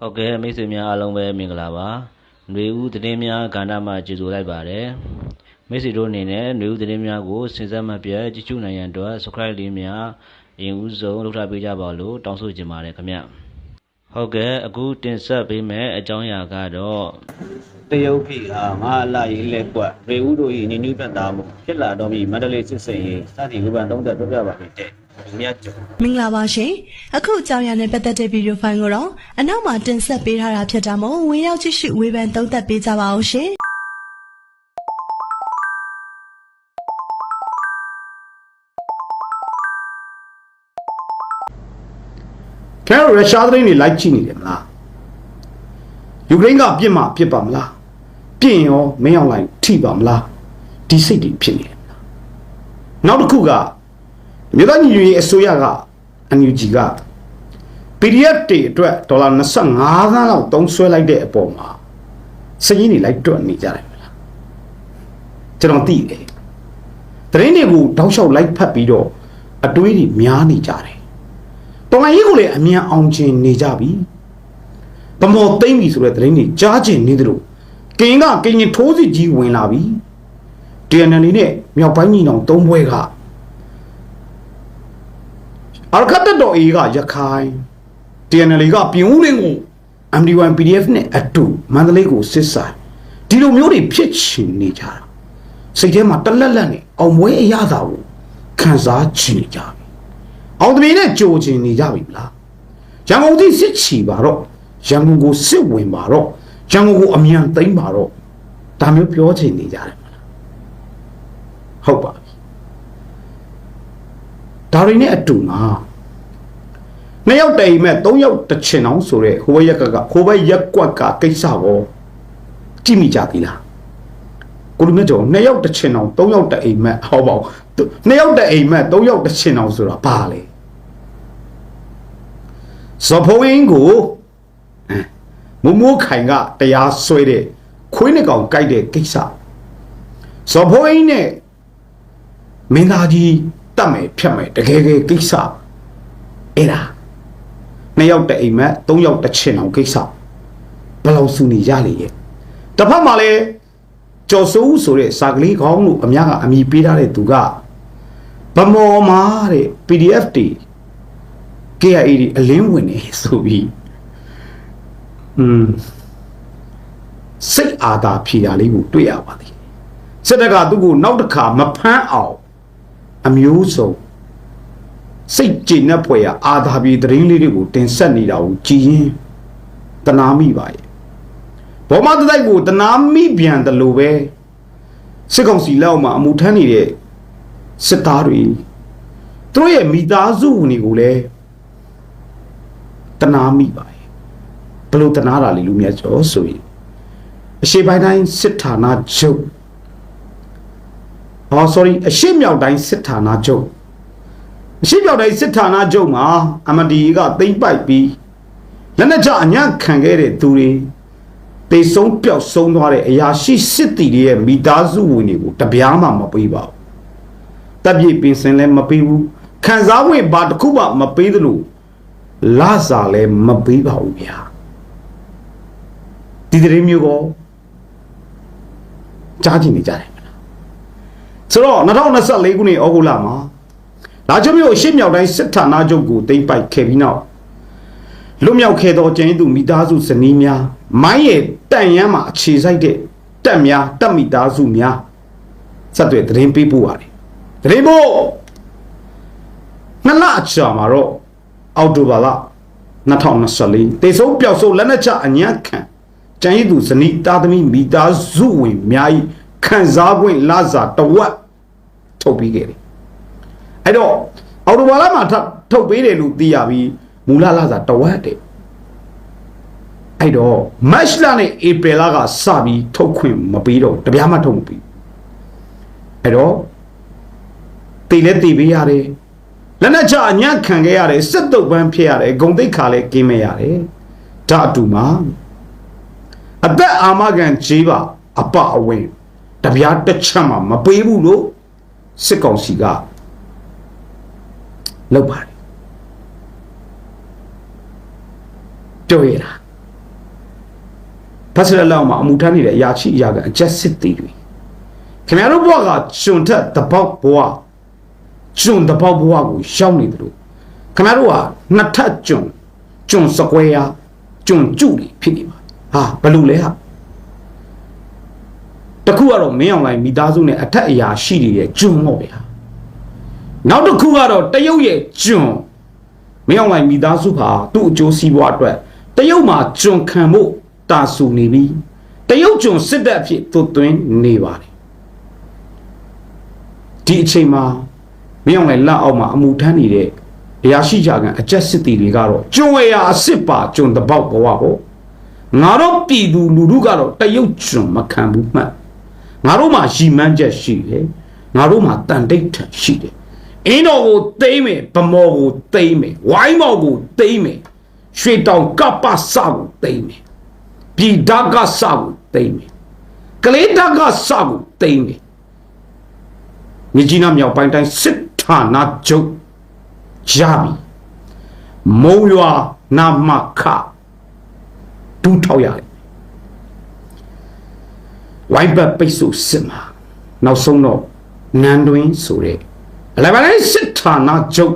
ဟုတ်ကဲ့မိတ်ဆွေများအားလုံးပဲမင်္ဂလာပါຫນွေဦးသတင်းများကဏ္ဍမှာကြိုဆိုလိုက်ပါတယ်မိတ်ဆွေတို့အနေနဲ့ຫນွေဦးသတင်းများကိုစဉ်ဆက်မပြတ်ကြည့်ရှုနိုင်ရန်အတွက် subscribe လေးများအရင်ဦးဆုံးလုပ်ထားပေးကြပါလို့တောင်းဆိုချင်ပါတယ်ခင်ဗျဟုတ်ကဲ့အခုတင်ဆက်ပေးမယ့်အကြောင်းအရာကတော့ တရုတ်ပြည်ဟာငါအလာရေးလက်ကွက်ရေဦးတို့၏ညီညွတ်ပတ်သားမှုဖြစ်လာတော့ပြီမန္တလေးစစ်စင်ရေးစသည်ဝေဖန်သုံးသပ်ပြပြပါမယ်တဲ့ မြတ်ကျော်မင်္ဂလာပါရှင်အခုအကြောင်းအရာနဲ့ပတ်သက်တဲ့ဗီဒီယိုဖိုင်ကိုတော့အနောက်မှာတင်ဆက်ပေးထားတာဖြစ်တာမို့ဝင်ရောက်ကြည့်ရှုဝေဖန်သုံးသပ်ပေးကြပါအောင်ရှင်ခင်ဗျားတို့ရုရှားသတင်းတွေလိုက်ကြည့်နေတယ်မလားယူကရိန်းကပြစ်မှာပြစ်ပါမလားပြစ်ရင်ရောမင်းအောင်လိုက်ထိပါမလားဒီစိတ်တွေဖြစ်နေတယ်မလားနောက်တစ်ခုက မြို့သားညီညွတ်ရေးအစိုးရကအန်ယူဂျီက PDF တွေအတွက်ဒေါ်လာ25သန်းလောက်တုံးဆွဲလိုက်တဲ့အပေါ်မှာစည်ရင်းတွေလိုက်တွက်နေကြတယ်မလားကျွန်တော်သိတယ်သတင်းတွေကိုတောက်လျှောက်လိုက်ဖတ်ပြီးတော့အတွေးတွေများနေကြတယ်တော်လိုင်းရေးကိုလည်းအမြန်အောင်ကျင်နေကြပြီဗမော်သိမ့်ပြီဆိုတဲ့သတင်းတွေကြားကျင်နေသလိုကင်းကကင်းရင်ထိုးစစ်ကြီးဝင်လာပြီ TNL နဲ့မြောက်ပိုင်းညီနောင်သုံးဘွဲက အာခတ်တတော်အေးကရခိုင် TNL ကပြင်ဦးလင်းကို MD1 PDF နဲ့အတူမန္တလေးကိုစစ်ဆိုင်ဒီလိုမျိုးတွေဖြစ်ချင်နေကြတာစိတ်ထဲမှာတလက်လက်နဲ့အောင်မွေးအရသာကိုခံစားချင်နေကြပြီအောင်သမီးနဲ့ကြိုချင်နေကြပြီမလားရန်ကုန်ที่စစ်ချီပါတော့ရန်ကုန်ကိုစစ်ဝင်ပါတော့ရန်ကုန်ကိုအမြန်သိမ်းပါတော့ဒါမျိုးပြောချင်နေကြတယ်မလားဟုတ်ပါပြီ ဒါတွေနဲ့အတူငါနှစ်ယောက်တိမ်မဲ့သုံးယောက်တစ်ချင်အောင်ဆိုတဲ့ဟိုဘက်ရက်ကကဟိုဘက်ရက်ကွက်ကကိစ္စကိုကြည့်မိကြပြီလားကိုလူမြတ်ကျော်နှစ်ယောက်တစ်ချင်အောင်သုံးယောက်တအိမ်မဲ့ဟောပါဦးနှစ်ယောက်တအိမ်မဲ့သုံးယောက်တစ်ချင်အောင်ဆိုတာဘာလဲဇဖိုးရင်းကိုအဲမမိုးခိုင်ကတရားဆွဲတဲ့ခွေးနှစ်ကောင်ကြိုက်တဲ့ကိစ္စဇဖိုးရင်းနဲ့မင်းသားကြီး တတ်မယ်ဖြတ်မယ်တကယ်ကယ်ကိစ္စအဲ့ဒါနှစ်ယောက်တအိမ်မဲ့သုံးယောက်တစ်ချင်အောင်ကိစ္စဘယ်လောက်စုနေရလေရဲ့တစ်ဖက်မှာလည်းကျော်စိုးဦးဆိုတဲ့စာကလေးကောင်းလို့အများကအမိပေးထားတဲ့သူကဗမော်မာတဲ့ PDF တွေ KIA တွေအလင်းဝင်နေဆိုပြီးอืมစိတ်အာသာဖြေတာလေးကိုတွေ့ရပါသည်စစ်တပ်ကသူ့ကိုနောက်တစ်ခါမဖမ်းအောင် အမျိုးစုံစိတ်ကြည်နှက်ဖွယ်ရအာသာပြေသတင်းလေးတွေကိုတင်ဆက်နေတာကိုကြည်ရင်တနာမိပါရဲ့ဘောမတတိုက်ကိုတနာမိပြန်တယ်လို့ပဲစစ်ကောင်စီလက်အောက်မှာအမှုထမ်းနေတဲ့စစ်သားတွေသူတို့ရဲ့မိသားစုဝင်တွေကိုလည်းတနာမိပါရဲ့ဘယ်လို့တနာတာလဲလူမြတ်ကျော်ဆိုရင်အရှိပိုင်းတိုင်းစစ်ဌာနချုပ် ဟော sorry အရှိမြောက်တိုင်းစစ်ဌာနချုပ်အရှိမြောက်တိုင်းစစ်ဌာနချုပ်မှာအမဒီကသိမ့်ပိုက်ပြီးလက်နက်ချအညံ့ခံခဲ့တဲ့သူတွေတေဆုံးပျောက်ဆုံးသွားတဲ့အရာရှိစစ်တီတွေရဲ့မိသားစုဝင်တွေကိုတပြားမှမပေးပါဘူးတပ်ပြည့်ပင်စင်လည်းမပေးဘူးခံစားဝင်ဘာတစ်ခုမှမပေးသလိုလာစာလည်းမပေးပါဘူးဗျာဒီတရင်မျိုးကောကြားကြည့်နေကြတယ်မလား ဆိုတော့2024ခုနှစ်ဩဂုတ်လမှာလာချုံမျိုးအရှိမြောက်တိုင်းစစ်ဌာနချုပ်ကိုတိမ့်ပိုက်ခဲ့ပြီးနောက်လွတ်မြောက်ခဲ့သောကျင်းသူမိသားစုဇနီးများမိုင်းရဲ့တန်ရမ်းမှာအခြေစိုက်တဲ့တက်များတက်မိသားစုများဆက်သွယ်သတင်းပေးပို့ပါတယ်သတင်းပို့နှစ်လအကြာမှာတော့အောက်တိုဘာလ2024တေဆုံးပျောက်ဆုံးလက်နက်ချအညံ့ခံကျန်ရည်သူဇနီးသားသမီးမိသားစုဝင်များဤ ခံစား권လာစာတဝက်ထုတ်ပြီးခဲ့တယ်အဲ့တော့အော်တိုဘာလမှာထပ်ထုတ်ပေးတယ်လို့သိရပြီးမူလလာစာတဝက်တဲ့အဲ့တော့ match လနဲ့ April လကစပြီးထုတ်ခွင့်မပေးတော့တပြားမှထုတ်မပေးအဲ့တော့တေလဲတေပေးရတယ်လက်နက်ချအညံ့ခံခဲ့ရတယ်စစ်တုပ်ပန်းဖြစ်ရတယ်ဂုံတိတ်ခါလဲကင်းမဲ့ရတယ်ဒါအတူမှာအသက်အာမခံဂျေးပါအပအဝင် တပြားတစ်ချက်မှမပေးဘူးလို့စစ်ကောင်စီကလောက်ပါတယ်ပြောရတာဖတ်စလက်လောက်မှာအမှုထမ်းနေတဲ့အရာရှိအရာကအကျက်စစ်တီတွေခင်ဗျားတို့ဘဝကကျွန်ထက်တပေါက်ဘဝကျွန်တပေါက်ဘဝကိုရှောင်းနေတယ်လို့ခင်ဗျားတို့ကနှစ်ထပ်ကျွန်ကျွန်စကွဲရကျွန်ကျုတွေဖြစ်နေပါဟာဘယ်လိုလဲဟာ တခုကတော့မင်းအောင်လိုင်းမိသားစုနဲ့အထက်အရာရှိတွေရဲ့ကျွန်ပေါ့ဗျာနောက်တစ်ခုကတော့တရုတ်ရဲ့ကျွန်မင်းအောင်လိုင်းမိသားစုဟာသူ့အကျိုးစီးပွားအတွက်တရုတ်မှာကျွန်ခံဖို့တာဆူနေပြီတရုတ်ကျွန်စစ်တပ်အဖြစ်သွတ်သွင်းနေပါတယ်ဒီအချိန်မှာမင်းအောင်လိုင်းလက်အောက်မှာအမှုထမ်းနေတဲ့အရာရှိကြကအကြက်စစ်တီတွေကတော့ကျွန်ဝေရာအစ်စ်ပါကျွန်တပေါက်ဘဝဟောငါတို့ပြည်သူလူထုကတော့တရုတ်ကျွန်မခံဘူးမှတ် ငါတို့မှာရီမန်းချက်ရှိတယ်ငါတို့မှာတန်တိတ်ထန်ရှိတယ်အင်းတော်ကိုသိမ့်မယ်ဗမော်ကိုသိမ့်မယ်ဝိုင်းမော်ကိုသိမ့်မယ်ရွှေတောင်ကပ္ပစကိုသိမ့်မယ်ပြည်ဓာတ်ကစကိုသိမ့်မယ်ကလေးဓာတ်ကစကိုသိမ့်မယ်မြကြီးနားမြောက်ပိုင်းတိုင်းစစ်ဌာနချုပ်ရပြီမုံရွာနာမခတူးထောက်ရတယ် ဝိုင်းဘတ်ပိတ်ဆို့စစ်မှာနောက်ဆုံးတော့နန်းတွင်ဆိုတဲ့အလယ်ပိုင်းစစ်ဌာနချုပ်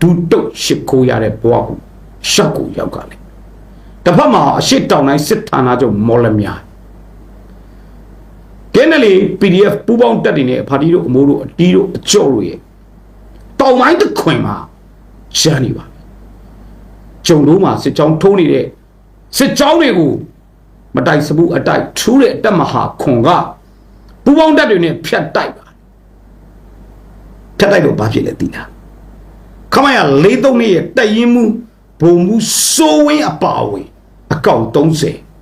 ဒူတုတ်ရှိခိုးရတဲ့ဘဝကိုရှက်ကိုရောက်ကြတယ်တစ်ဖက်မှာအရှိတောင်တိုင်းစစ်ဌာနချုပ်မော်လမြိုင်ကဲနယ်လီ PDF ပူပေါင်းတက်တွေနဲ့ဖာတီတို့အမိုးတို့အတီးတို့အကျော့တို့ရဲ့တောင်ပိုင်းတစ်ခွင်မှာရန်နေပါပြီကျုံတို့မှာစစ်ကြောင်းထိုးနေတဲ့စစ်ကြောင်းတွေကို မတိုက်စဘူးအတိုက်ထူးတဲ့အတက်မဟာခွန်ကပူပေါင်းတက်တွေနဲ့ဖြတ်တိုက်ပါဖြတ်တိုက်တော့ဘာဖြစ်လဲသိလားခမရ၄၃နှစ်ရဲ့တက်ရင်မှုဘုံမှုစိုးဝင်းအပါဝင်အကောင့်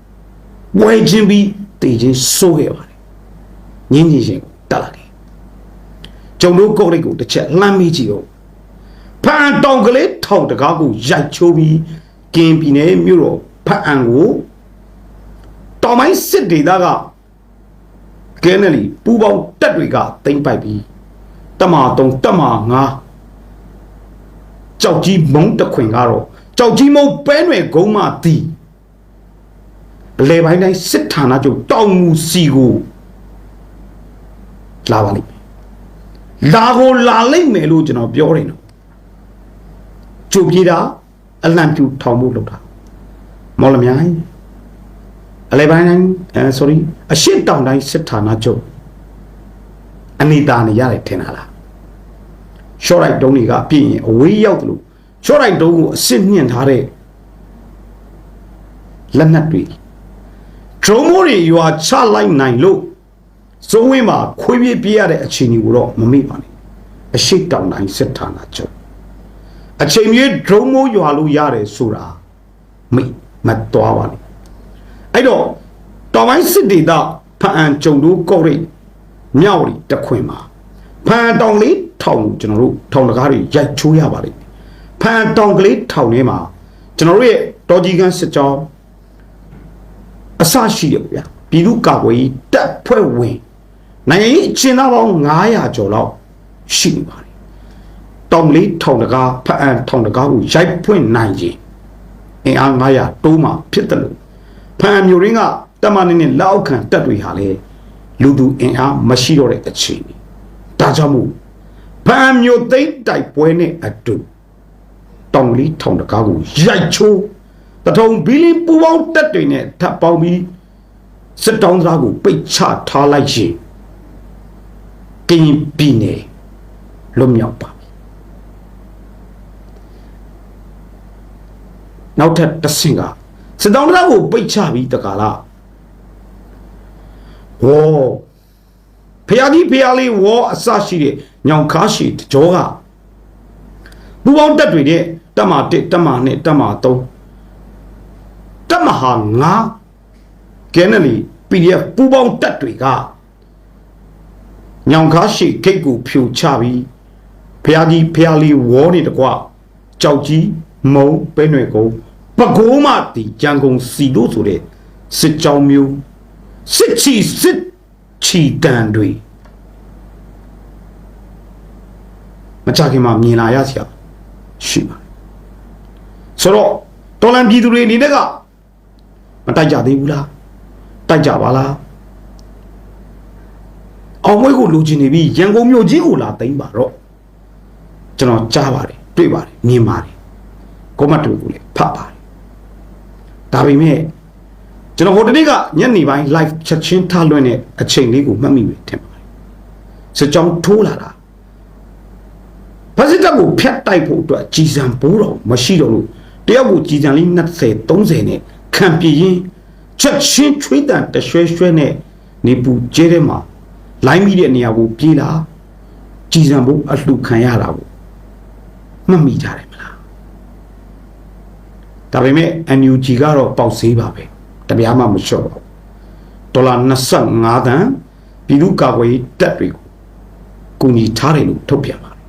30ဝဲချင်းပြီးတည်ချင်းစိုးခဲ့ပါတယ်ညင်းညင်းရှင်တက်လာတယ်ကျုံတို့ကောက်ရိတ်ကိုတစ်ချက်လှမ်းမိကြည့်တော့ဖန်တောင်ကလေးထောင်တကားကိုရိုက်ချိုးပြီးကင်းပြည်နယ်မြို့တော်ဖတ်အံကို တောင်ပိုင်းစစ်ဒေသကကဲနယ်လီပူပေါင်းတက်တွေကတိမ့်ပိုက်ပြီးတမ3တမ5ကြောက်ကြီးမုံတခွင်ကတော့ကြောက်ကြီးမုံပဲနွယ်ဂုံးမတီအလေပိုင်းတိုင်းစစ်ဌာနချုပ်တောင်မူစီကိုလာပါလိမ့်မယ်လာကိုလာလိမ့်မယ်လို့ကျွန်တော်ပြောတယ်နော်ကျုပ်ပြေးတာအလံပြူထောင်မှုလုပ်တာမော်လမြိုင် အလဲပိုင်းတိုင်းအဲ sorry အရှစ်တောင်တိုင်းစစ်ဌာနချုပ်အနေတာနေရတယ်ထင်တာလား short right တုံးတွေကပြည့်ရင်အဝေးရောက်တယ်လို့ short right တုံးကိုအစစ်မြင့်ထားတဲ့လက်နက်တွေ drone မိုးတွေရွာချလိုက်နိုင်လို့စုံးဝင်းမှာခွေးပြေးပြေးရတဲ့အခြေအနေကိုတော့မမေ့ပါနဲ့အရှိတောင်တိုင်းစစ်ဌာနချုပ်အချိန်မြေ drone မိုးရွာလို့ရတယ်ဆိုတာမိမတော်ပါနဲ့ အဲ့တော့တောင်ပိုင်းစစ်ဒေသဖအံကြုံတို့ကောက်ရိတ်မြောက်ရီတခွင်မှာဖန်တောင်လေးထောင်ကျွန်တော်တို့ထောင်တကားတွေရိုက်ချိုးရပါလိမ့်မယ်ဖန်တောင်ကလေးထောင်ထဲမှာကျွန်တော်တို့ရဲ့တော်ကြီးကန်းစစ်ကြောင်းအစရှိတယ်ဗျာပြည်သူ့ကာကွယ်ရေးတပ်ဖွဲ့ဝင်နိုင်ငံရေးအကျဉ်းသားပေါင်း900ကျော်လောက်ရှိနေပါတယ်တောင်ကလေးထောင်တကားဖအံထောင်တကားကိုရိုက်ဖွင့်နိုင်ခြင်းအင်အား900တိုးမှဖြစ်တယ်လို့ ဖအံမျိုးရင်းကတမန်နဲ့လက်အောက်ခံတပ်တွေဟာလေလူသူအင်အားမရှိတော့တဲ့အခြေအနေဒါကြောင့်မို့ဖအံမျိုးသိမ့်တိုက်ပွဲနဲ့အတူတောင်ကလေးထောင်တကားကိုရိုက်ချိုးတထုံဘီလီပူပေါင်းတက်တွေနဲ့ထပ်ပေါင်းပြီးစစ်တောင်းသားကိုပိတ်ချထားလိုက်ရင်ကင်းပြည်နယ်လွတ်မြောက်ပါပြီနောက်ထပ်တစ်ဆင့်က စစ်တောင်းသားကိုပိတ်ချပြီးတကားလားဝေါ်ဖျားကြီးဖျားလေးဝေါ်အစရှိတဲ့ညောင်ခါရှိတကြောကပူပေါင်းတက်တွေတဲ့တက်မာ1တက်မာ2တက်မာ3တက်မဟာ9ကဲနယ်လီ PDF ပူပေါင်းတက်တွေကညောင်ကားရှိဂိတ်ကိုဖြိုချပြီးဖျားကြီးဖျားလေးဝေါ်နေတကွကြောက်ကြီးမုံပဲ့နွယ်ကုန်း ပကိုးမတီကြံကုန်စီတို့ဆိုတဲ့စစ်ကြောင်းမျိုးစစ်ချီစစ်ချီတန်တွေမကြခင်မှာမြင်လာရစရာရှိပါတယ်ဆိုတော့တော်လန်ပြည်သူတွေအနေနဲ့ကမတိုက်ကြသေးဘူးလားတိုက်ကြပါလားအောင်မွေးကိုလိုချင်နေပြီရန်ကုန်မြို့ကြီးကိုလာသိမ်းပါတော့ကျွန်တော်ကြားပါတယ်တွေ့ပါတယ်မြင်ပါတယ်ကောမတ်တူကိုလည်းဖတ်ပါတယ် ဒါပေမဲ့ကျွန်တော်ဟိုတနေ့ကညနေပိုင်း live ချက်ချင်းထားလွှင့်တဲ့အချိန်လေးကိုမှတ်မိပြီထင်ပါတယ်စစ်ကြောင်းထိုးလာတာဖက်စစ်တပ်ကိုဖျက်တိုက်ဖို့အတွက်ကြီးစံပိုးတော်မရှိတော့လို့တယောက်ကိုကြီးစံလေး20 30နဲ့ခံပြင်းရင်ချက်ချင်းချွေးတန်တရွှဲရွှဲနဲ့နေပူကျဲတဲ့မှာလိုင်းမိတဲ့နေရာကိုပြေးလာကြီးစံဖို့အလှခံရတာကိုမှတ်မိကြတယ်မလား ဒါပေမဲ့ NUG ကတော့ပေါက်ဈေးပါပဲတပြားမှမလျှော့ပါဘူးဒေါ်လာ25တန်ပြည်သူ့ကာကွယ်ရေးတပ်တွေကိုကူညီထားတယ်လို့ထုတ်ပြန်ပါတယ်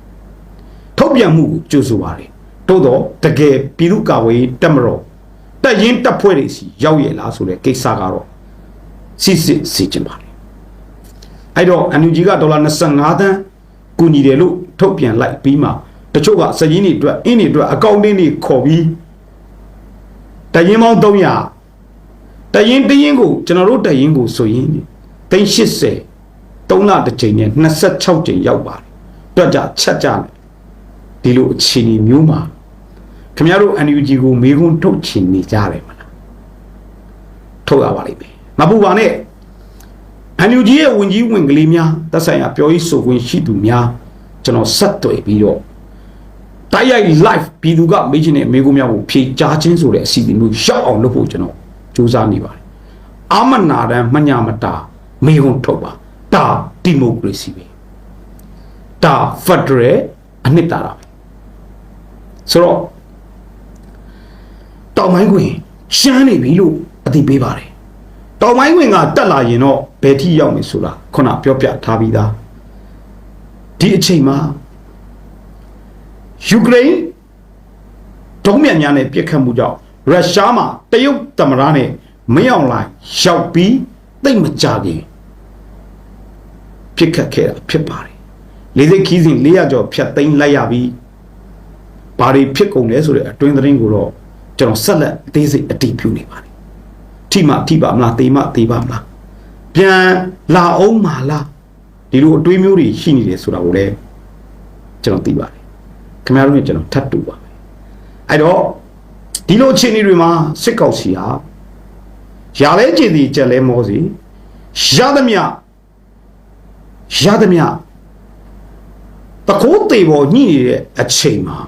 ထုတ်ပြန်မှုကိုကြိုဆိုပါတယ်တိုးတော့တကယ်ပြည်သူ့ကာကွယ်ရေးတပ်မတော်တပ်ရင်းတပ်ဖွဲ့တွေစီရောက်ရလားဆိုတဲ့ကိစ္စကတော့စစ်စစ်စီချင်ပါတယ်အဲ့တော့ NUG ကဒေါ်လာ25တန်ကူညီတယ်လို့ထုတ်ပြန်လိုက်ပြီးမှတချို့ကစည်ရင်းတွေအတွက်အင်းတွေအတွက်အကောင့်တွေခေါ်ပြီး တရင်ပေါင်း300တရင်တရင်ကိုကျွန်တော်တို့တရင်ကိုဆိုရင်380 3လတစ်ချိန်နဲ့26ချိန်ရောက်ပါတယ်တွက်ကြချက်ကြတယ်ဒီလိုအခြေအနေမျိုးမှာခင်ဗျားတို့ NUG ကိုမေခွန်းထုတ်ချင်နေကြတယ်မလားထုတ်ရပါလိမ့်မယ်မပူပါနဲ့ NUG ရဲ့ဝင်ကြီးဝင်ကလေးများသက်ဆိုင်ရာပြောရေးဆိုခွင့်ရှိသူများကျွန်တော်ဆက်တွေ့ပြီးတော့ တိုက်ရိုက် live ပြည်သူကမေးချင်တဲ့မေးခွန်းများကိုဖြေကြားခြင်းဆိုတဲ့အစီအစဉ်မျိုးရောက်အောင်လုပ်ဖို့ကျွန်တော်စူးစမ်းနေပါတယ်အာမနာတန်မညာမတာမေခွန်းထုတ်ပါဒါဒီမိုကရေစီပဲဒါဖက်ဒရယ်အနှစ်သာရပဲဆိုတော့တောင်ပိုင်းကွင်ရှမ်းနေပြီလို့အသိပေးပါတယ်တောင်ပိုင်းကွင်ကတက်လာရင်တော့ဘယ်ထိရောက်နေဆိုတာခုနပြောပြထားပြီးသားဒီအချိန်မှာ ယူကရိန်းဒုံးမြန်များနဲ့ပြစ်ခတ်မှုကြောင့်ရုရှားမှာတရုတ်သမ္မတနဲ့မင်းအောင်လှိုင်ရောက်ပြီးတိတ်မကြခင်ပြစ်ခတ်ခဲ့တာဖြစ်ပါတယ်လေစိတ်ခီးစဉ်400ကျော်ဖြတ်သိမ်းလိုက်ရပြီးဘာတွေဖြစ်ကုန်လဲဆိုတဲ့အတွင်းသတင်းကိုတော့ကျွန်တော်ဆက်လက်အသေးစိတ်အတည်ပြုနေပါတယ်ထိမထိပါမလားတေမတေပါမလားပြန်လာအောင်မလားဒီလိုအတွေးမျိုးတွေရှိနေတယ်ဆိုတာကိုလည်းကျွန်တော်သိပါတယ် ခင်ဗျားတို့နဲ့ကျွန်တော်ထပ်တူပါမယ်အဲ့တော့ဒီလိုအခြေအနေတွေမှာစစ်ကောက်စီဟာရာလဲကြည်စီကြက်လဲမောစီရသမျှရသမျှတကိုးတေပေါ်ညှိနေတဲ့အချိန်မှာ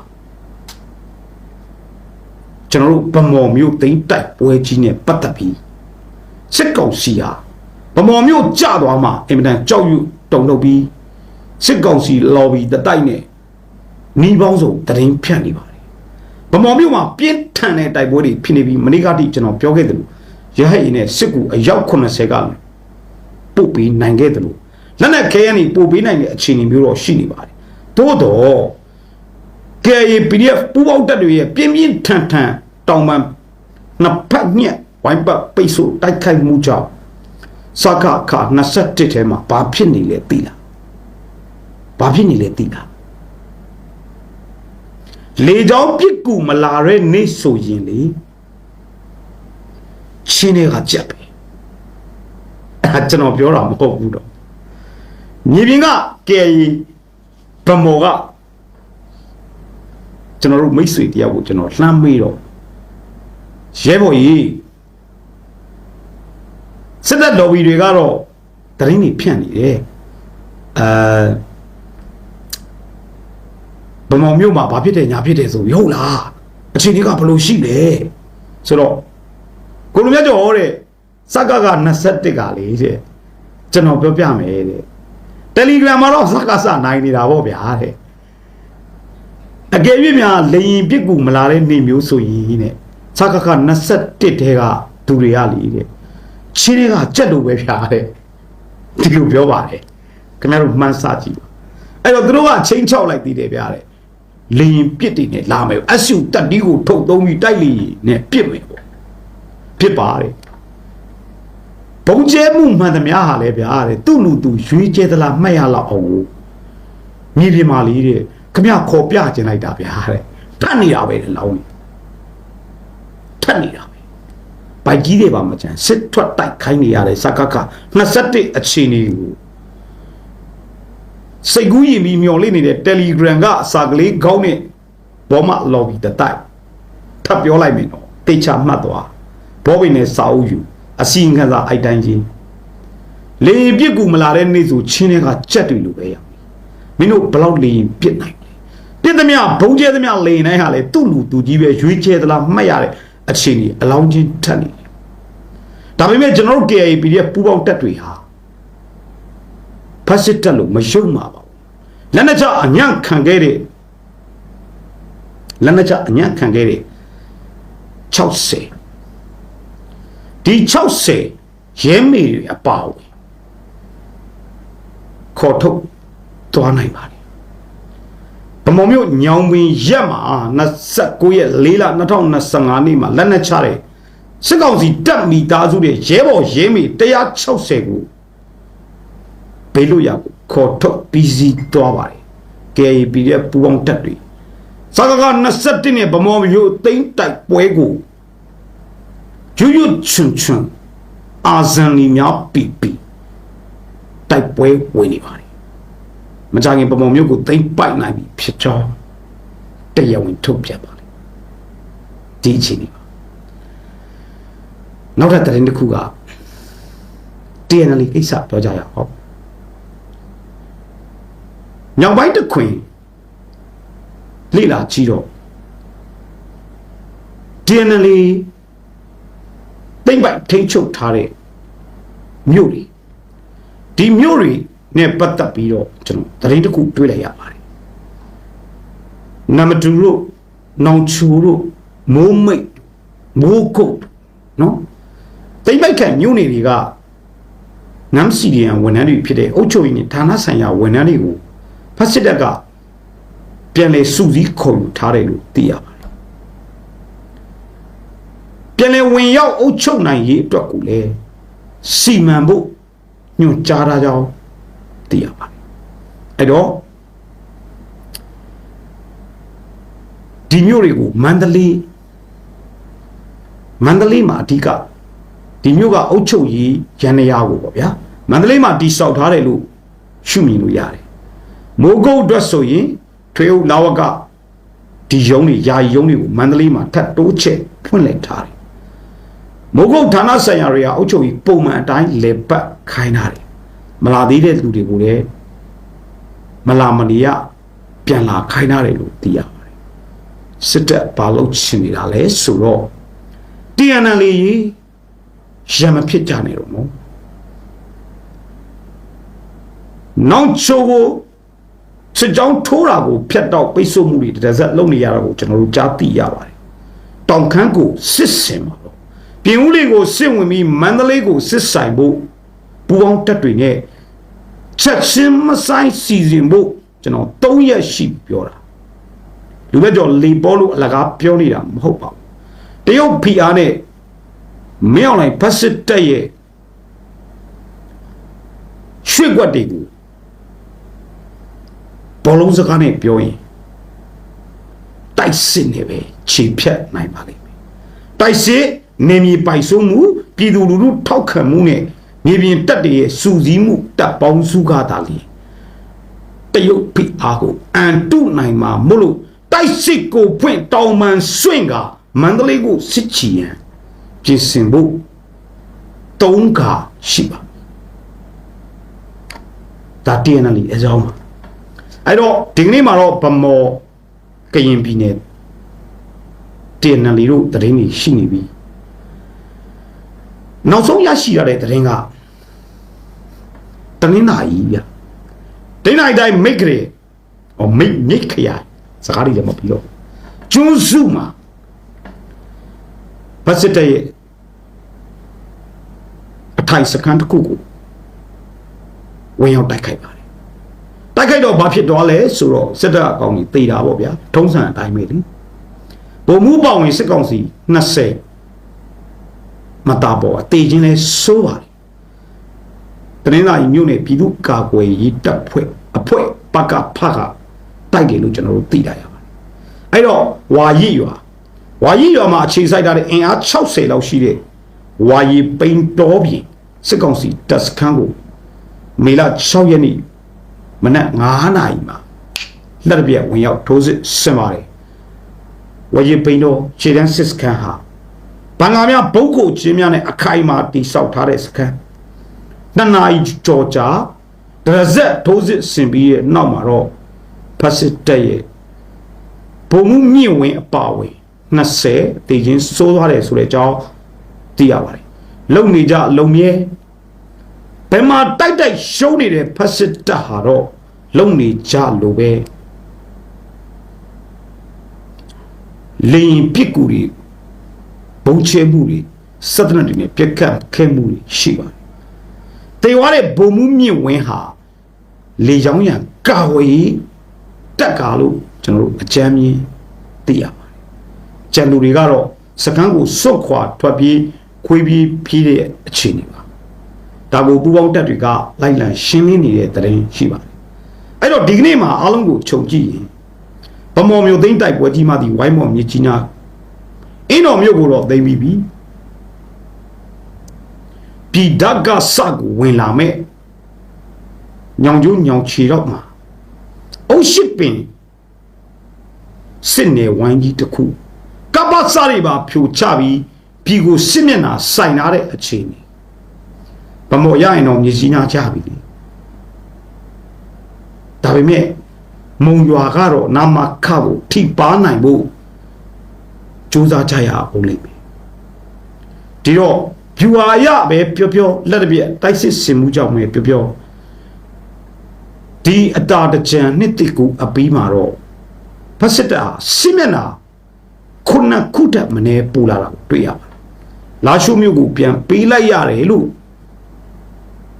ကျွန်တော်တို့ဗမော်မျိုးတိမ့်တိုက်ပွဲကြီးနဲ့ပတ်သက်ပြီးစစ်ကောင်စီဟာဗမော်မျိုးကြသွားမှအင်မတန်ကြောက်ရွံ့တုန်လှုပ်ပြီးစစ်ကောင်စီ lobby တတိုက်နဲ့ နှီးပေါင်းစုံတရင်ဖြန့်နေပါတယ်ဗမော်မျိုးမှာပြင်းထန်တဲ့တိုက်ပွဲတွေဖြစ်နေပြီးမနေ့ကတိကျွန်တော်ပြောခဲ့တယ်လို့ရဟတ်ရင်နဲ့စစ်ကူအယောက်80ကပုတ်ပြီးနိုင်ခဲ့တယ်လို့လက်နက်ခဲရနေပို့ပေးနိုင်တဲ့အခြေအနေမျိုးတော့ရှိနေပါတယ်သို့တော့ KA PDF ပူပေါင်းတက်တွေရဲ့ပြင်းပြင်းထန်ထန်တောင်ပန်နှစ်ဖက်ညက်ဝိုင်းပတ်ပိတ်ဆို့တိုက်ခိုက်မှုကြောင့်စကခ21ထဲမှာဘာဖြစ်နေလဲသိလားဘာဖြစ်နေလဲသိလား လေကြောင်းပြစ်ကူမလာတဲ့နေ့ဆိုရင်လေချင်းတွေကကြက်ပဲအဲကျွန်တော်ပြောတာမဟုတ်ဘူးတော့မြေပြင်က KA ဗမော်ကကျွန်တော်တို့မိတ်ဆွေတယောက်ကိုကျွန်တော်လှမ်းမေးတော့ရဲဘော်ကြီးစစ်တပ် lobby တွေကတော့တရင်တွေဖြန့်နေတယ်အဲ ဗမောင်မြို့မှာဘာဖြစ်တယ်ညာဖြစ်တယ်ဆိုဟုတ်လားအချိန်ကြီးကဘလို့ရှိလဲဆိုတော့ကိုလိုမြတ်ကျော်ဟောတဲ့စက်ကက21ကလေးတဲ့ကျွန်တော်ပြောပြမယ်တဲ့တယ်လီဂရမ်မှာတော့စကစနိုင်နေတာပေါ့ဗျာတဲ့အကယ်၍များလေရင်ပြစ်ကူမလာတဲ့နေမျိုးဆိုရင်တဲ့စကက21တဲကသူတွေကလီတဲ့ချင်းတွေကကြက်လို့ပဲဖြာတဲ့ဒီလိုပြောပါတယ်ခင်ဗျားတို့မှန်းဆကြည့်ပါအဲ့တော့သူတို့ကချင်းချောက်လိုက်သေးတယ်ဗျာတဲ့ လေရင်ပြစ်တွေနဲ့လာမယ်အဆုတက်တီးကိုထုတ်သုံးပြီးတိုက်လေနဲ့ပြစ်မယ်ပေါ့ပြစ်ပါတယ်ဘုံကျဲမှုမှန်သမျှဟာလဲဗျာတဲ့သူ့လူသူရွေးကျဲသလားမှတ်ရလောက်အောင်ကိုမြေပြင်မာလေးတဲ့ခမရခေါ်ပြကျင်လိုက်တာဗျာတဲ့ထပ်နေတာပဲလောင်းထပ်နေတာပဲဘိုက်ကြီးတွေပါမချမ်းစစ်ထွက်တိုက်ခိုင်းနေရတဲ့စကခ21အခြေအနေကို စိတ်ကူးရင်ပြီးမျော်လင့်နေတဲ့ Telegram ကအစာကလေးခေါင်းနဲ့ဘောမ lobby တတိုက်ထပ်ပြောလိုက်မယ်နော်တေချာမှတ်သွားဘောဘိနဲ့စာအုပ်ယူအစီရင်ခံစာအိုက်တိုင်းချင်းလေပြစ်ကူမလာတဲ့နေ့ဆိုချင်းတွေကကြက်တွေလိုပဲရမင်းတို့ဘလောက်လေရင်ပြစ်နိုင်လဲပြစ်သမျှဘုံကျဲသမျှလေနိုင်ဟာလေသူ့လူသူကြီးပဲရွေးချယ်သလားမှတ်ရတဲ့အခြေအနေအလောင်းချင်းထက်နေတယ်ဒါပေမဲ့ကျွန်တော်တို့ KAP ရဲ့ပူပေါင်းတက်တွေဟာ ဖက်စစ်တက်လို့မယုံမှာပါဘူးလက်နက်ချအညံ့ခံခဲ့တဲ့လက်နက်ချအညံ့ခံခဲ့တဲ့60ဒီ60ရဲမေတွေအပါအဝင်ခေါ်ထုတ်သွားနိုင်ပါတယ်ဗမော်မျိုးညောင်ပင်ရက်မှာ29ရက်4လ2025နေ့မှာလက်နက်ချတဲ့စစ်ကောင်စီတပ်မိသားစုတဲ့ရဲဘော်ရဲမေ160ကို ဘေးလို့ရကိုခေါ်ထုတ်ပြီးစီးသွားပါတယ် KAP ရဲ့ပူပေါင်းတပ်တွေစကားက21နဲ့ဗမော်မျိုးသိမ့်တိုက်ပွဲကိုကျွတ်ကျွတ်ချွန်ချွန်အာဇန်လီများပီပီတိုက်ပွဲဝင်နေပါတယ်မကြခင်ဗမော်မျိုးကိုသိမ့်ပိုက်နိုင်ပြီဖြစ်ကြောင်းတရားဝင်ထုတ်ပြပါလေဒီအချိန်นี้ပါနောက်ထပ်သတင်းတစ်ခုက TNL ကိစ္စပြောကြရအောင် ညောင်ပိုင်းတစ်ခွင်လိလာကြည့်တော့ TNL တိမ့်ပိုက်ထိမ့်ချုပ်ထားတဲ့မြို့တွေဒီမြို့တွေနဲ့ပတ်သက်ပြီးတော့ကျွန်တော်သတင်းတစ်ခုတွေးလိုက်ရပါတယ်နံပါတ်2တို့နောင်ချူတို့မိုးမိတ်မိုးကုတ်နော်တိမ့်ပိုက်ခံမြို့နေတွေကနမ်စီဒီယန်ဝန်ထမ်းတွေဖြစ်တဲ့အုပ်ချုပ်ရေးနဲ့ဌာနဆိုင်ရာဝန်ထမ်းတွေကို ဖက်စစ်တပ်ကပြန်လေစုစည်းခေါ်ယူထားတယ်လို့သိရပါတယ်ပြန်လေဝင်ရောက်အုပ်ချုပ်နိုင်ရေးအတွက်ကိုလည်းစီမံဖို့ညွှန်ကြားထားကြောင်းသိရပါတယ်အဲ့တော့ဒီမြို့တွေကိုမန္တလေးမန္တလေးမှာအဓိကဒီမြို့ကအုပ်ချုပ်ရေးရန်ရာကိုပေါ့ဗျာမန္တလေးမှာတိစောက်ထားတယ်လို့ရှုမြင်လို့ရတယ် မိုးကုတ်အတွက်ဆိုရင်ထွေအုပ်လာဝကဒီယုံတွေယာယီယုံတွေကိုမန္တလေးမှာထပ်တိုးချက်ဖွင့်လိုက်ထားတယ်မိုးကုတ်ဌာနဆိုင်ရာတွေကအုပ်ချုပ်ရေးပုံမှန်အတိုင်းလေပတ်ခိုင်းထားတယ်မလာသေးတဲ့လူတွေကိုလည်းမလာမနေရပြန်လာခိုင်းထားတယ်လို့သိရပါတယ်စစ်တပ်ဘာလို့ချင်နေတာလဲဆိုတော့ TNL ရေးရမဖြစ်ကြနေတော့နော်နောက်ချိုးကို စစ်ကြောင်းထိုးတာကိုဖျက်တော့ပိတ်ဆို့မှုတွေတစ်စက်လုပ်နေရတာကိုကျွန်တော်တို့ကြားသိရပါတယ်တောင်ခမ်းကိုစစ်စင်ပါတော့ပြင်ဦးလေးကိုစစ်ဝင်ပြီးမန္တလေးကိုစစ်ဆိုင်ဖို့ပူပေါင်းတက်တွေနဲ့ချက်ချင်းမဆိုင်စီစဉ်ဖို့ကျွန်တော်၃ရက်ရှိပြောတာလူပဲကြောလေပေါ်လို့အလကားပြောနေတာမဟုတ်ပါဘူးတရုတ်ဖီအားနဲ့မင်းအောင်လိုက်ဖက်စစ်တက်ရဲ့ရွှေ့ကွက်တွေကို ဘောလုံးစကားနဲ့ပြောရင်တိုက်စစ်နေပဲခြေဖြတ်နိုင်ပါလိမ့်မယ်တိုက်စစ်နေမြေပိုက်ဆုံးမှုပြည်သူလူထုထောက်ခံမှုနဲ့မြေပြင်တက်တဲ့စူစည်းမှုတပ်ပေါင်းစုကားတာလေတရုတ်ဖိအားကိုအန်တုနိုင်မှာမို့လို့တိုက်စစ်ကိုဖွင့်တောင်မှန်ဆွင့်ကမန္တလေးကိုစစ်ချီရန်ပြင်ဆင်ဖို့တုံးကရှိပါဒါတည်နေလေအကြောင်းပါ အဲ့တော့ဒီကနေ့မှာတော့ဗမော်ကရင်ပြည်နယ်တည်နေလေတို့တရင်ကြီးရှိနေပြီနောက်ဆုံးရရှိရတဲ့တရင်ကတနင်္လာကြီးဗျတနင်္လာကြီးတိုင်းမိတ်ကလေးဟောမိတ်မိတ်ခရစကားတွေလည်းမပြီးတော့ကျွန်းစုမှာဘတ်စစ်တဲ့ရဲ့အထိုင်စကန်တစ်ခုကိုဝင်ရောက်တိုက်ခိုက်ပါတယ် တိုက်ခိုက်တော့ဘာဖြစ်သွားလဲဆိုတော့စစ်တပ်အကောင်ကြီးတေတာပေါ့ဗျာထုံးစံအတိုင်းပဲလေဗိုလ်မှူးပေါဝင်စစ်ကောင်စီ20မတာပေါ်အသေးချင်းလဲစိုးပါတယ်တနင်္လာရီမြို့နယ်ပြည်သူ့ကာကွယ်ရေးတပ်ဖွဲ့အဖွဲ့ပကဖကတိုက်တယ်လို့ကျွန်တော်တို့သိတာရပါတယ်အဲ့တော့ဝါရစ်ရွာဝါရစ်ရွာမှာအခြေစိုက်ထားတဲ့အင်အား60လောက်ရှိတဲ့ဝါရီပိန်တော်ပြင်စစ်ကောင်စီတပ်စခန်းကိုမေလ6ရက်နေ့ မနက်9နာရီမှာလက်တစ်ပြက်ဝင်ရောက်ထိုးစစ်ဆင်ပါတယ်ဝါရီပိန်တော်ခြေတန်းစစ်စခန်းဟာဘင်္ဂါများဘုတ်ကိုချင်းများနဲ့အခိုင်အမာတိဆောက်ထားတဲ့စခန်းနှစ်နာရီကြော်ကြာဒရဇက်ထိုးစစ်ဆင်ပြီးရဲ့နောက်မှာတော့ဖက်စစ်တပ်ရဲ့ဘုံမှုမြင့်ဝင်အပါဝင်20တည်ချင်းစိုးသွားတယ်ဆိုတဲ့အကြောင်းသိရပါတယ်လုံနေကြလုံမြဲ ဘယ်မှာတိုက်တိုက်ရှုံးနေတဲ့ဖက်စစ်တပ်ဟာတော့လုံနေကြလို့ပဲလင်းပစ်ကူတွေဘုံချဲမှုတွေစက်တနတ်တွေနဲ့ပြက်ခတ်ခဲမှုတွေရှိပါတယ်တေဝါတဲ့ဘုံမှုမြင့်ဝင်ဟာလေချောင်းရံကာဝေးတက်ကာလို့ကျွန်တော်တို့အကြမ်းမြင်သိရပါတယ်ကျန်လူတွေကတော့စကန်းကိုစွတ်ခွာထွက်ပြေးခွေးပြေးဖြီးတဲ့အခြေအနေပါ ဒါကိုပူပေါင်းတက်တွေကလိုက်လံရှင်းလင်းနေတဲ့တရင်ရှိပါတယ်အဲ့တော့ဒီကနေ့မှာအားလုံးကိုခြုံကြည့်ရင်ဗမော်မျိုးသိမ့်တိုက်ပွဲကြီးမှဒီဝိုင်းမော်မြေကြီးနာအင်းတော်မြို့ကိုတော့သိမ့်ပြီးပြီပြည်ဓာတ်ကစကိုဝင်လာမဲ့ညောင်ကျိုးညောင်ချီတော့မှာအုတ်ရှိပင်စစ်နေဝိုင်းကြီးတစ်ခုကပ္ပစတွေပါဖြိုချပြီးပြည်ကိုစစ်မျက်နှာစိုင်ထားတဲ့အခြေအနေ ဗမော်ရရင်တော့မြေကြီးနာကြပြီလေဒါပေမဲ့မုံရွာကတော့နာမခကိုထိပါနိုင်ဖို့စူးစမ်းကြရအောင်လိမ့်မယ်ဒီတော့ဖြူဟာရပဲပြောပြောလက်တစ်ပြက်တိုက်စစ်စင်မှုကြောင့်ပဲပြောပြောဒီအတာတကြံနှစ်တိကူအပီးမှာတော့ဖက်စစ်တာစစ်မျက်နှာခုနှစ်ခုတက်မနေပူလာတာကိုတွေ့ရပါတယ်လာရှုမျိုးကိုပြန်ပေးလိုက်ရတယ်လို့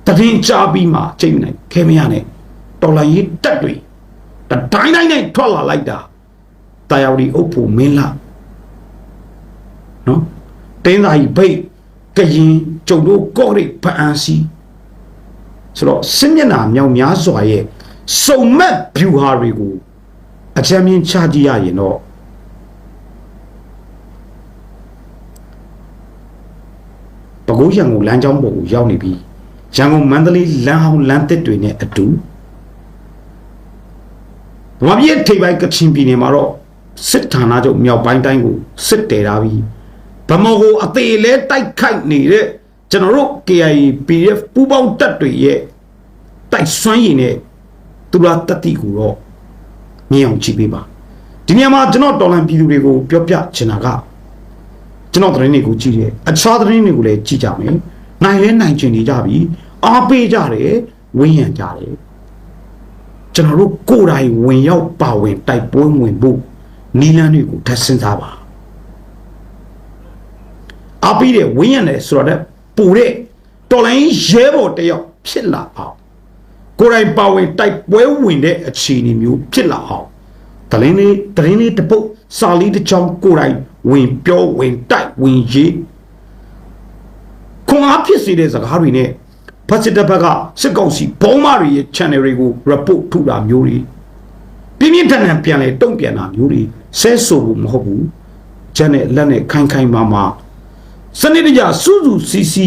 တရင်ကြပြီးမှချိန်နိုင်ခဲမရနဲ့တော်လိုင်းရေးတက်တွေတတိုင်းတိုင်းနဲ့ထွက်လာလိုက်တာတာယာဝတီအုပ်ဖို့မင်းလာနော်တင်းသာကြီးဘိတ်ကရင်ကျုံတို့ကော့ရိတ်ဖအန်စီဆိုတော့စစ်မျက်နှာမြောင်များစွာရဲ့စုံမက်ဗျူဟာတွေကိုအချမ်းမြင့်ချကြည့်ရရင်တော့ပကိုးရံကိုလမ်းကြောင်းပေါ်ကိုရောက်နေပြီ ရန်ကုန်မန္တလေးလမ်းဟောင်းလမ်းတစ်တွေနဲ့အတူဗမာပြည်ထိပ်ပိုင်းကချင်ပြည်နယ်မှာတော့စစ်ဌာနချုပ်မြောက်ပိုင်းတိုင်းကိုစစ်တဲထားပြီးဗမော်ကိုအသေးလဲတိုက်ခိုက်နေတဲ့ကျွန်တော်တို့ KIA PDF ပူးပေါင်းတပ်တွေရဲ့တိုက်ဆွမ်းရည်နဲ့သူလာတတိကိုတော့မြင်အောင်ကြည့်ပေးပါဒီနေရာမှာကျွန်တော်တော်လန်ပြည်သူတွေကိုပြောပြချင်တာကကျွန်တော်သတင်းတွေကိုကြည့်တယ်အခြားသတင်းတွေကိုလည်းကြည့်ကြမယ် နိုင်လဲနိုင်ချင်နေကြပြီအားပေးကြတယ်ဝင်းရံကြတယ်ကျွန်တော်တို့ကိုယ်တိုင်ဝင်ရောက်ပါဝင်တိုက်ပွဲဝင်ဖို့နီလန်းတွေကိုထပ်စဉ်းစားပါအားပေးတယ်ဝင်းရံတယ်ဆိုတော့တဲ့ပူတဲ့တော်လိုင်းရဲဘော်တယောက်ဖြစ်လာအောင်ကိုယ်တိုင်ပါဝင်တိုက်ပွဲဝင်တဲ့အခြေအနေမျိုးဖြစ်လာအောင်တလင်းလေးတရင်လေးတပုတ်စာလေးတစ်ချောင်းကိုယ်တိုင်ဝင်ပြောဝင်တိုက်ဝင်ရေး ခွန်အားဖြစ်စေတဲ့စကားတွေနဲ့ဖက်စစ်တပ်ဘက်ကစစ်ကောင်စီဘုံမတွေရဲ့ channel တွေကို report ထုတ်တာမျိုးတွေပြင်းပြင်းထန်ထန်ပြန်လဲတုံ့ပြန်တာမျိုးတွေဆဲဆိုဖို့မဟုတ်ဘူးကျန်တဲ့လက်နဲ့ခိုင်ခိုင်မာမာစနစ်တကျစူးစူးစီစီ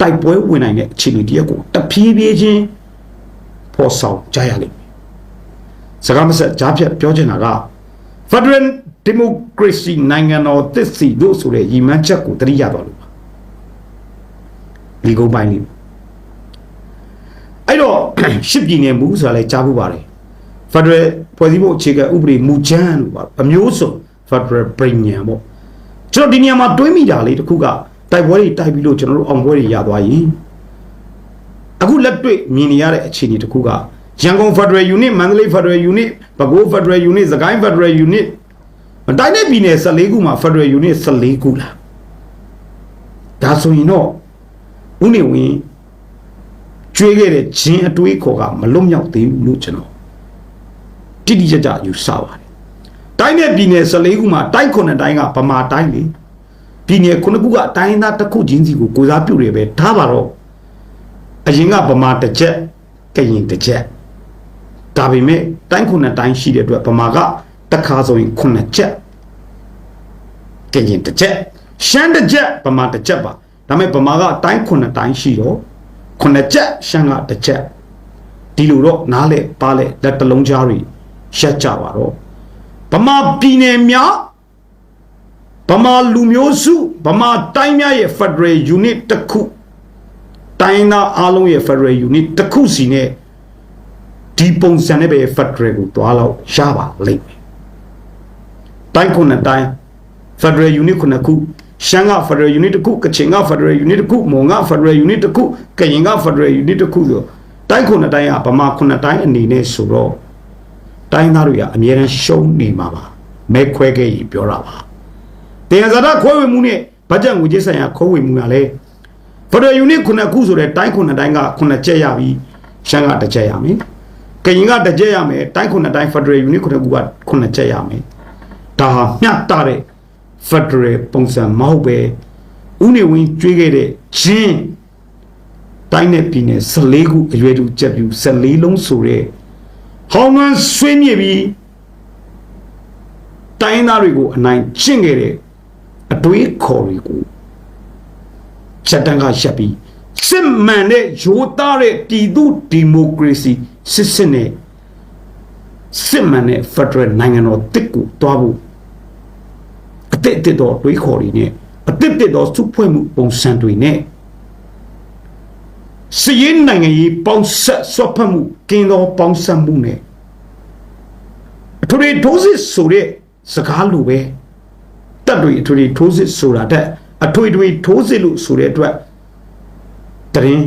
တိုက်ပွဲဝင်နိုင်တဲ့အခြေအနေတရက်ကိုတဖြည်းဖြည်းချင်းဖော်ဆောင်ကြရလိမ့်မယ်စကားမဆက်ကြားဖြတ်ပြောချင်တာက Federal Democracy နိုင်ငံတော်သစ်စီတို့ဆိုတဲ့ရည်မှန်းချက်ကိုတတိယတော်လို့ပါဒီကုန်းပိုင်းလေးအဲ့တော့ရှစ်ပြည်နယ်မူဆိုတာလည်းကြားဖို့ပါတယ် Federal ဖွဲ့စည်းဖို့အခြေခံဥပဒေမူကြမ်းလို့ပါအမျိုးစုံ Federal ပြည်ညံပေါ့ကျွန်တော်ဒီနေရာမှာတွေးမိတာလေးတစ်ခုကတိုက်ပွဲတွေတိုက်ပြီးလို့ကျွန်တော်တို့အောင်ပွဲတွေရသွားရင်အခုလက်တွေ့မြင်နေရတဲ့အခြေအနေတစ်ခုကရန်ကုန် Federal Unit မန္တလေး Federal Unit ပဲခူး Federal Unit စကိုင်း Federal Unit တိုင်းတဲ့ပြည်နယ်14ခုမှာ Federal Unit 14ခုလားဒါဆိုရင်တော့ဦးနေဝင်းကျွေးခဲ့တဲ့ဂျင်းအတွေးခေါ်ကမလွတ်မြောက်သေးဘူးလို့ကျွန်တော်တိတိကျကျယူဆပါတယ်တိုင်းနဲ့ပြည်နယ်14ခုမှာတိုင်းခုနှစ်တိုင်းကဗမာတိုင်းလေပြည်နယ်ခုနှစ်ခုကတိုင်းသားတစ်ခုချင်းစီကိုကိုစားပြုတယ်ပဲထားပါတော့အရင်ကဗမာတစ်ချက်ကရင်တစ်ချက်ဒါပေမဲ့တိုင်းခုနှစ်တိုင်းရှိတဲ့အတွက်ဗမာက တစ်ခါဆိုရင်ခုနှစ်ချက်ကရင်တစ်ချက်ရှမ်းတစ်ချက်ဗမာတစ်ချက်ပါဒါပေမဲ့ဗမာကအတိုင်းခုနှစ်တိုင်းရှိတော့ခုနှစ်ချက်ရှမ်းကတစ်ချက်ဒီလိုတော့နားလေပါလေလက်တစ်လုံးကြားတွေရှက်ကြပါတော့ဗမာပြည်နယ်များဗမာလူမျိုးစုဗမာတိုင်းများရဲ့ Federal Unit တစ်ခုတိုင်းသားအားလုံးရဲ့ Federal Unit တစ်ခုစီနဲ့ဒီပုံစံနဲ့ပဲ Federal ကိုတွားလောက်ရပါလိမ့်မယ် တိုင်းခုနှစ်တိုင်း Federal Unit ခုနှစ်ခုရှမ်းက Federal Unit တစ်ခုကချင်က Federal Unit တစ်ခုမွန်က Federal Unit တစ်ခုကရင်က Federal Unit တစ်ခုဆိုတိုင်းခုနှစ်တိုင်းကဗမာခုနှစ်တိုင်းအနေနဲ့ဆိုတော့တိုင်းသားတွေကအများရန်ရှုံးနေမှာပါမဲခွဲခဲ့ရင်ပြောတာပါတရားစတာခွဲဝေမှုနဲ့ဗတ်ကြံငွေကြေးဆိုင်ရာခွဲဝေမှုကလည်း Federal Unit ခုနှစ်ခုဆိုတဲ့တိုင်းခုနှစ်တိုင်းကခုနှစ်ချက်ရပြီးရှမ်းကတစ်ချက်ရမယ်ကရင်ကတစ်ချက်ရမယ်တိုင်းခုနှစ်တိုင်း Federal Unit ခုနှစ်ခုကခုနှစ်ချက်ရမယ် ဒါဟာမျှတတဲ့ Federal ပုံစံမဟုတ်ပဲဥနေဝင်ကျွေးခဲ့တဲ့ချင်းတိုင်းနဲ့ပြည်နယ်14ခုအရွယ်တူချက်ပြူ14လုံးဆိုတဲ့ဟောင်းနှန်းဆွေးမြေပြီးတိုင်းသားတွေကိုအနိုင်ကျင့်ခဲ့တဲ့အတွေးခေါ်တွေကိုချက်တန်းကရပ်ပြီးစစ်မှန်တဲ့ရိုးသားတဲ့ပြည်သူဒီမိုကရေစီစစ်စစ်နဲ့စစ်မှန်တဲ့ Federal နိုင်ငံတော်တစ်ကိုတွားဖို့ အတစ်တစ်တော်တွေးခေါ်တွေနဲ့အတစ်တစ်တော်စုဖွဲ့မှုပုံစံတွေနဲ့စီရင်နိုင်ငံရေးပေါင်းဆက်ဆွတ်ဖက်မှုကင်းသောပေါင်းဆက်မှုနဲ့အထွေထွေထိုးစစ်ဆိုတဲ့စကားလိုပဲတက်တွေအထွေထွေထိုးစစ်ဆိုတာတက်အထွေထွေထိုးစစ်လို့ဆိုတဲ့အတွက်တရင်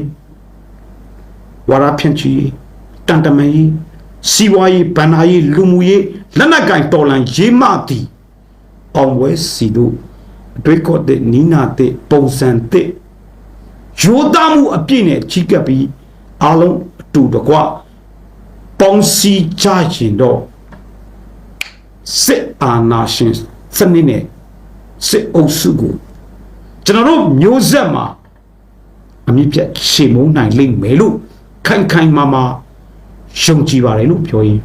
ဝါရဖြန့်ချီတန်တမန်ကြီးစီဝါရေးဗန္နာရေးလူမှုရေးလက်နက်ကင်တော်လန်ရေးမသည် အောင်ဝဲစီတို့အတွေ့ကောတဲ့နီနာတဲ့ပုံစံတဲ့ရိုးသားမှုအပြည့်နဲ့ကြီးကပ်ပြီးအားလုံးအတူတကွပေါင်းစည်းကြရင်တော့စစ်အာဏာရှင်စနစ်နဲ့စစ်အုပ်စုကိုကျွန်တော်တို့မျိုးဆက်မှာအမြင့်ပြတ်ရှေမုန်းနိုင်လိမ့်မယ်လို့ခိုင်ခိုင်မာမာယုံကြည်ပါတယ်လို့ပြောရင်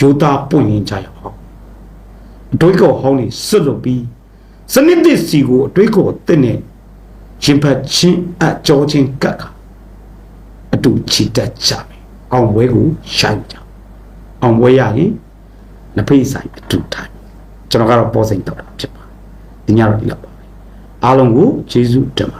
ရိုးသားပွင့်ရင်ကြရအောင် အတွေးကောဟောင်းနေစွတ်လို့ပြီးစနစ်သစ်စီကိုအတွေးကောတဲ့နဲ့ရှင်ဖတ်ချင်းအကြောချင်းကတ်ကအတူချီတက်ကြမယ်အောင်ဝဲကိုရှိုင်းကြအောင်ဝဲရရင်နှစ်ဖိတ်ဆိုင်အတူထိုင်ကျွန်တော်ကတော့ပေါ်စိန်တော့တာဖြစ်ပါတယ်ဒီညတော့ဒီလောက်ပါပဲအားလုံးကိုကျေးဇူးတင်ပါတယ်